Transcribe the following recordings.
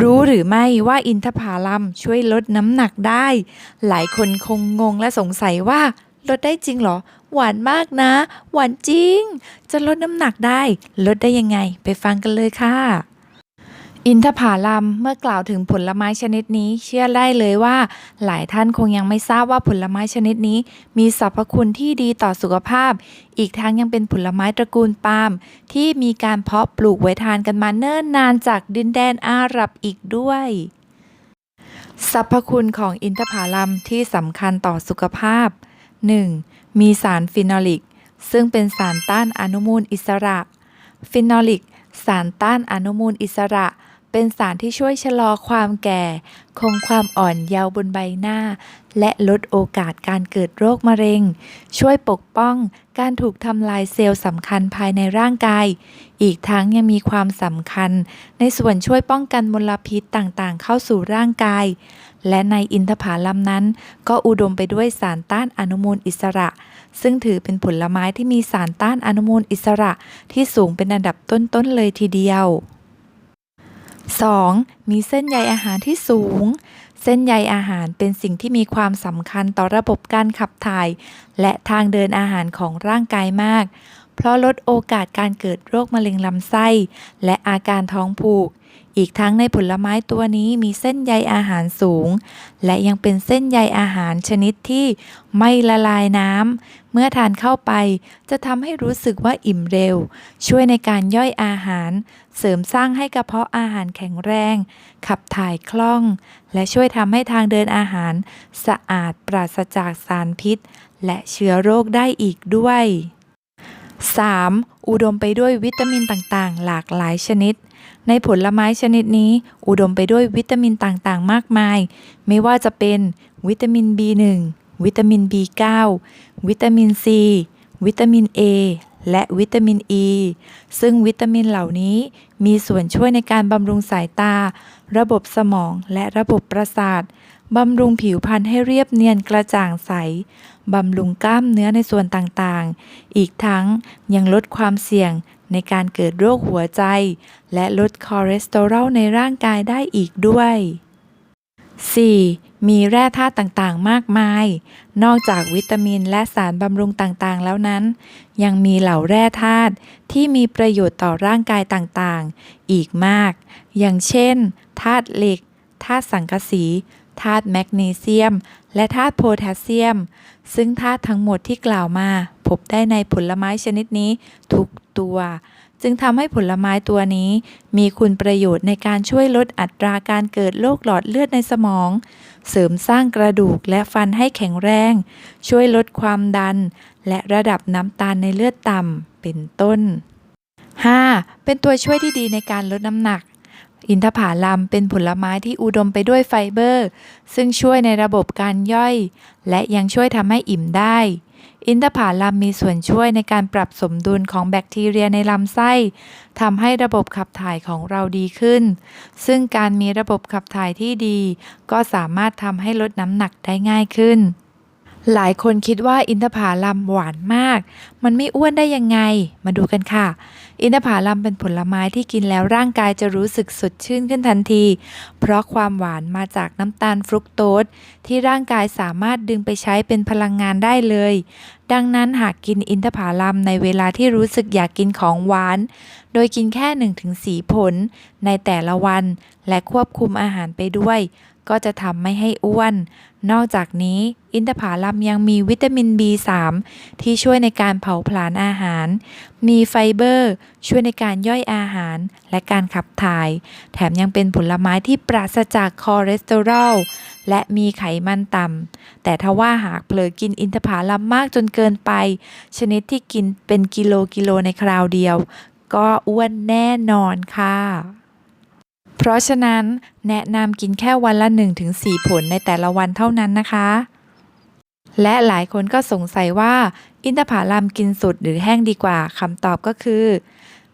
รู้หรือไม่ว่าอินทผลัมช่วยลดน้ำหนักได้ หลายคนคงงงและสงสัยว่าลดได้จริงเหรอ หวานมากนะ หวานจริง จะลดน้ำหนักได้ ลดได้ยังไง ไปฟังกันเลยค่ะ อินทผลัมเมื่อกล่าวถึงผลไม้ชนิดนี้ เชื่อได้เลยว่า หลายท่านคงยังไม่ทราบว่าผลไม้ชนิดนี้ มีสรรพคุณที่ดีต่อสุขภาพ อีกทั้งยังเป็นผลไม้ตระกูลปาล์มที่มีการเพาะปลูกไว้ทานกันมาเนิ่นนานจากดินแดนอาหรับอีกด้วยสรรพคุณของอินทผลัมที่สำคัญต่อสุขภาพ 1. มีสารฟินอลิก ซึ่งเป็นสารต้านอนุมูลอิสระ ฟินอลิก สารต้านอนุมูลอิสระ เป็นสารที่ช่วยชะลอความแก่ คงความอ่อนเยาว์บนใบหน้า และลดโอกาสการเกิดโรคมะเร็ง ช่วยปกป้องการถูกทำลายเซลล์สำคัญภายในร่างกาย อีกทั้งยังมีความสำคัญ ในส่วนช่วยป้องกันมลพิษต่างๆ เข้าสู่ร่างกาย และในอินทผลัมนั้น ก็อุดมไปด้วยสารต้านอนุมูลอิสระ ซึ่งถือเป็นผลไม้ที่มีสารต้านอนุมูลอิสระที่สูงเป็นอันดับต้นๆเลยทีเดียว 2. มีเส้นใยอาหารที่สูง เส้นใยอาหารเป็นสิ่งที่มีความสำคัญต่อระบบการขับถ่าย และทางเดินอาหารของร่างกายมาก เพราะลดโอกาสการเกิดโรคมะเร็งลำไส้ และอาการท้องผูก อีกทั้งในผลไม้ตัวนี้มีเส้นใยอาหารสูง และยังเป็นเส้นใยอาหารชนิดที่ไม่ละลายน้ำ เมื่อทานเข้าไปจะทำให้รู้สึกว่าอิ่มเร็ว ช่วยในการย่อยอาหาร เสริมสร้างให้กระเพาะอาหารแข็งแรง ขับถ่ายคล่อง และช่วยทำให้ทางเดินอาหาร สะอาดปราศจากสารพิษ และเชื้อโรคได้อีกด้วย 3. อุดมไปด้วยวิตามินต่างๆ หลากหลายชนิด ในผลไม้ชนิดนี้ อุดมไปด้วยวิตามินต่างๆ มากมาย ไม่ว่าจะเป็น วิตามิน B1 วิตามิน B9 วิตามิน C วิตามิน A และวิตามิน E ซึ่งวิตามินเหล่านี้มีส่วนช่วยในการบำรุงสายตา ระบบสมองและระบบประสาท บำรุงผิวพรรณให้เรียบเนียนกระจ่างใส บำรุงกล้ามเนื้อในส่วนต่างๆ อีกทั้งยังลดความเสี่ยงในการเกิดโรคหัวใจ และลดคอเลสเตอรอลในร่างกายได้อีกด้วย 4. มีแร่ธาตุต่างๆ มากมาย นอกจากวิตามินและสารบำรุงต่างๆ แล้วนั้น ยังมีเหล่าแร่ธาตุที่มีประโยชน์ต่อร่างกายต่างๆ อีกมาก อย่างเช่นธาตุเหล็กธาตุสังกะสี ธาตุแมกนีเซียม และธาตุโพแทสเซียม ซึ่งธาตุทั้งหมดที่กล่าวมา พบได้ในผลไม้ชนิดนี้ทุกตัว จึงทำให้ผลไม้ตัวนี้ มีคุณประโยชน์ในการช่วยลดอัตราการเกิดโรคหลอดเลือดในสมอง เสริมสร้างกระดูกและฟันให้แข็งแรง ช่วยลดความดัน และระดับน้ำตาลในเลือดต่ำเป็นต้น 5. เป็นตัวช่วยที่ดีในการลดน้ำหนัก อินทผลัมเป็นผลไม้ที่อุดมไปด้วยไฟเบอร์ ซึ่งช่วยในระบบการย่อย และยังช่วยทำให้อิ่มได้ อินทผลัมมีส่วนช่วยในการปรับสมดุลของแบคทีเรียในลำไส้ทำให้ระบบขับถ่ายของเราดีขึ้น ซึ่งการมีระบบขับถ่ายที่ดี ก็สามารถทำให้ลดน้ำหนักได้ง่ายขึ้น หลายคนคิดว่าอินทผลัมหวานมาก มันไม่อ้วนได้ยังไง มาดูกันค่ะ อินทผลัมเป็นผลไม้ที่กินแล้วร่างกายจะรู้สึกสดชื่นขึ้นทันที เพราะความหวานมาจากน้ำตาลฟรุกโตสที่ร่างกายสามารถดึงไปใช้เป็นพลังงานได้เลย ดังนั้นหากกินอินทผลัมในเวลาที่รู้สึกอยากกินของหวาน โดยกินแค่ 1-4 ผลในแต่ละวัน และควบคุมอาหารไปด้วย ก็จะทำไม่ให้อ้วน นอกจากนี้ อินทผลัมยังมีวิตามิน B3 ที่ช่วยในการเผาผลาญอาหาร มีไฟเบอร์ ช่วยในการย่อยอาหารและการขับถ่าย แถมยังเป็นผลไม้ที่ปราศจากคอเลสเตอรอลและมีไขมันต่ำ แต่ถ้าว่าหากเผลอกินอินทผลัมมากจนเกินไป ชนิดที่กินเป็นกิโลกิโลในคราวเดียว ก็อ้วนแน่นอนค่ะ เพราะฉะนั้นแนะนำกินแค่วันละ 1-4 ผลในแต่ละวันเท่านั้นนะคะ และหลายคนก็สงสัยว่า อินทผลัมกินสดหรือแห้งดีกว่าคำตอบก็คือ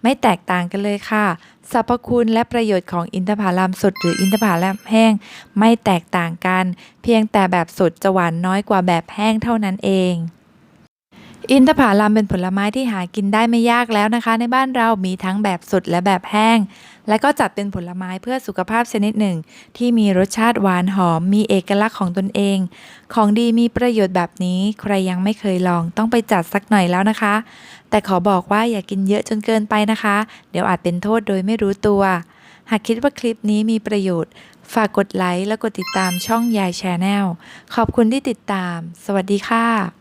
ไม่แตกต่างกันเลยค่ะสรรพคุณและประโยชน์ของอินทผลัมสดหรืออินทผลัมแห้ง ไม่แตกต่างกัน เพียงแต่แบบสดจะหวานน้อยกว่าแบบแห้งเท่านั้นเอง อินทผลัมเป็นผลไม้ที่หากินได้ไม่ยากแล้วนะคะ ในบ้านเรามีทั้งแบบสดและแบบแห้ง และก็จัดเป็นผลไม้เพื่อสุขภาพชนิดหนึ่ง ที่มีรสชาติหวานหอม มีเอกลักษณ์ของตนเอง ของดีมีประโยชน์แบบนี้ใครยังไม่เคยลองต้องไปจัดสักหน่อยแล้วนะคะ แต่ขอบอกว่าอย่ากินเยอะจนเกินไปนะคะ เดี๋ยวอาจเป็นโทษโดยไม่รู้ตัว หากคิดว่าคลิปนี้มีประโยชน์ ฝากกดไลค์และกดติดตามช่องยายแชนแนลขอบคุณที่ติดตาม สวัสดีค่ะ